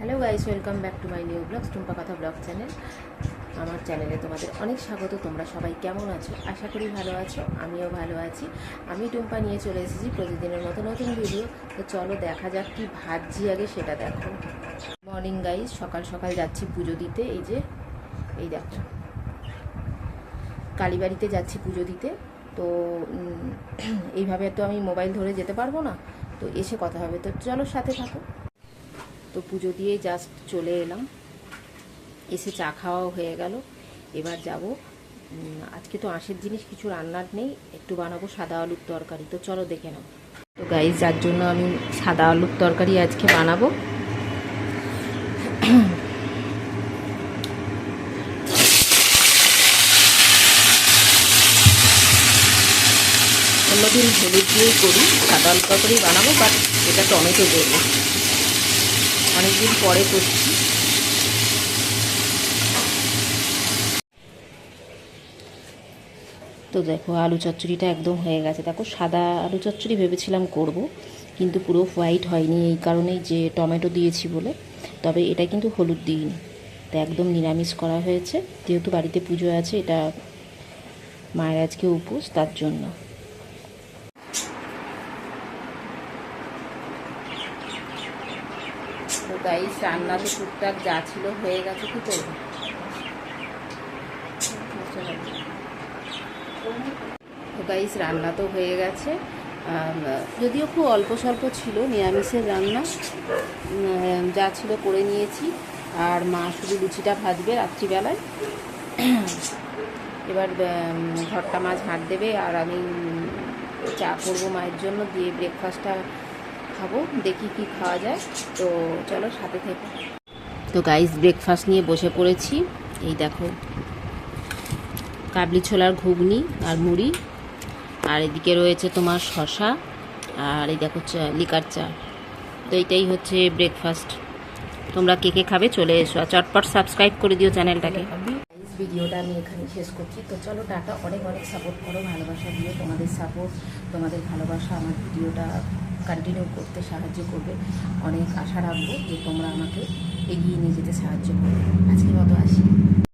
Hello guys, welcome back to my new blog, Tumpa কথা blog channel. আমার চ্যানেলে তোমাদের অনেক স্বাগত, তোমরা সবাই কেমন আছো? আশা করি ভালো আছো, আমিও ভালো আছি। আমি টুম্পা নিয়ে চলে এসেছি প্রতিদিনের মতো নতুন ভিডিও তো চলো দেখা যাক কি ভাবছি আগে সেটা দেখো। মর্নিং গাইস সকাল সকাল যাচ্ছি পুজো দিতে, এই যে, এই দেখো। কালীবাড়িতে যাচ্ছি পুজো দিতে, তো এইভাবে তো আমি মোবাইল ধরে যেতে পারব না, তো এসে কথা হবে। তো চলো সাথে থাকো। তো পুজো দিয়ে জাস্ট চলে এলাম। এসে চা খাওয়াও হয়ে গেল। এবার যাব। আজকে তো আঁশের জিনিস কিছু রান্নার নেই, একটু বানাবো সাদা আলুর তরকারি। তো চলো দেখে নাও। তো গাইজ যার জন্য আমি সাদা আলুর তরকারি আজকে বানাবো। অন্যদিন হলুদ দিয়েই করি, সাদা আলু তরকারি বানাবো বাট এটা টমেটো দেবো অনেকদিন পরে করছি। তো দেখো, আলু চচ্চড়িটা একদম হয়ে গেছে। দেখো, সাদা আলু চচ্চড়ি ভেবেছিলাম করব, কিন্তু পুরো হোয়াইট হয়নি, এই কারণেই যে টমেটো দিয়েছি বলে। তবে এটা কিন্তু হলুদ দিইনি। তো একদম নিরামিষ করা হয়েছে। যেহেতু বাড়িতে পুজো আছে, এটা মায়ের আজকে উপোস, তার জন্য। তো গাইস রান্না তো টুকটাক যা ছিল হয়ে গেছে কি করব? তো গাইস রান্না তো হয়ে গেছে। যদিও খুব অল্প স্বল্প ছিল, নিরামিষের রান্না। যা ছিল করে নিয়েছি। আর মা শুধু লুচিটা ভাজবে রাত্রিবেলায়। এবার ঘরটা মা ঝাঁট দেবে। আর আমি চা করব মায়ের জন্য। দিয়ে ব্রেকফাস্টটা খাব দেখি কি খাওয়া যায়। তো চলো সাথে থেকে। তো গাইস ব্রেকফাস্ট নিয়ে বসে পড়েছি। এই দেখো কাবলি ছোলার ঘুগনি আর মুড়ি। আর এদিকে রয়েছে তোমার শশা আর এই দেখো চা লিকার চা। তো এইটাই হচ্ছে ব্রেকফাস্ট তোমরা কে কে খাবে চলে এসো আর চটপট সাবস্ক্রাইব করে দিও চ্যানেলটাকে। ভিডিওটা আমি এখানে শেষ করছি। তো চলো টাটা অনেক অনেক সাপোর্ট করো ভালোবাসা দিও তোমাদের সাপোর্ট তোমাদের ভালোবাসা আমার ভিডিওটা। কন্টিনিউ করতে সাহায্য করবে। অনেক আশা রাখব যে তোমরা আমাকে এগিয়ে নিয়ে যেতে সাহায্য করবে। আজকের মতো আসি।